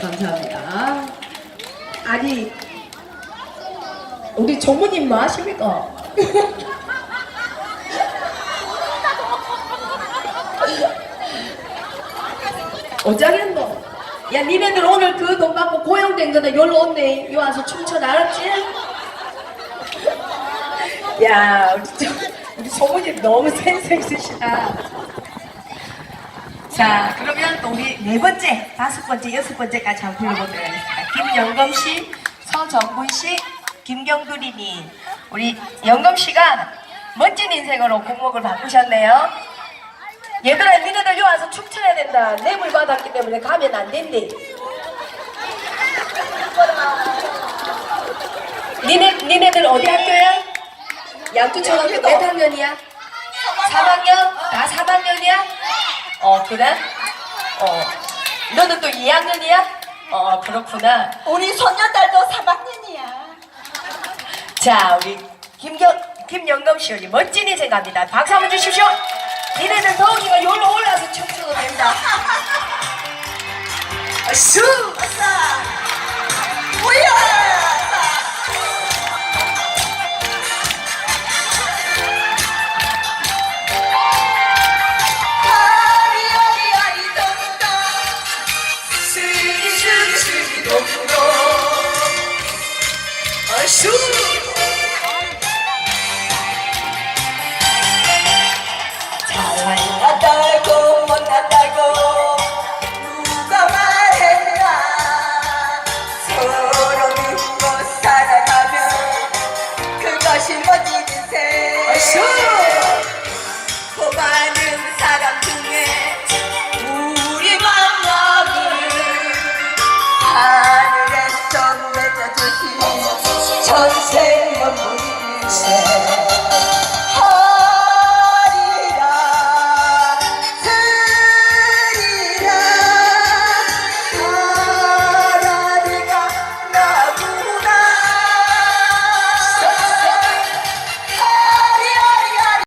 네, 감사합니다. 아니 우리 조모님 뭐 하십니까? 어쩌겠노? 야 니네들 오늘 그 돈 받고 고용된 거다 여기로 온네 요 와서 춤춰 알았지? 야 우리 조모님 너무 센스 있으시다 자 그러면 또 우리 네 번째 다섯 번째 여섯 번째까지 한번 불러보도록 하겠습니다 김영검 씨, 서정군 씨, 김경두리님 우리 영검 씨가 멋진 인생으로 공목을 바꾸셨네요 얘들아 니네들 요 와서 춤춰야 된다 뇌물 받았기 때문에 가면 안 된대 니네, 니네들 어디 학교야? 양주초등학교 몇 학년이야? 3학년? 다 3학년이야? 어 그래? 어 너는 또 2학년이야? 어 그렇구나 우리 손녀딸도 3학년이야. 자 우리 김경 김영검 씨 우리 멋진 인생 갑니다 박수 한번 주십시오 니네들 더우니까 여기로 올라와서 춤추도 된다 슈 달고 못났다고 누가 말했나 서로 믿고 살아가면 그것이 멋진 인생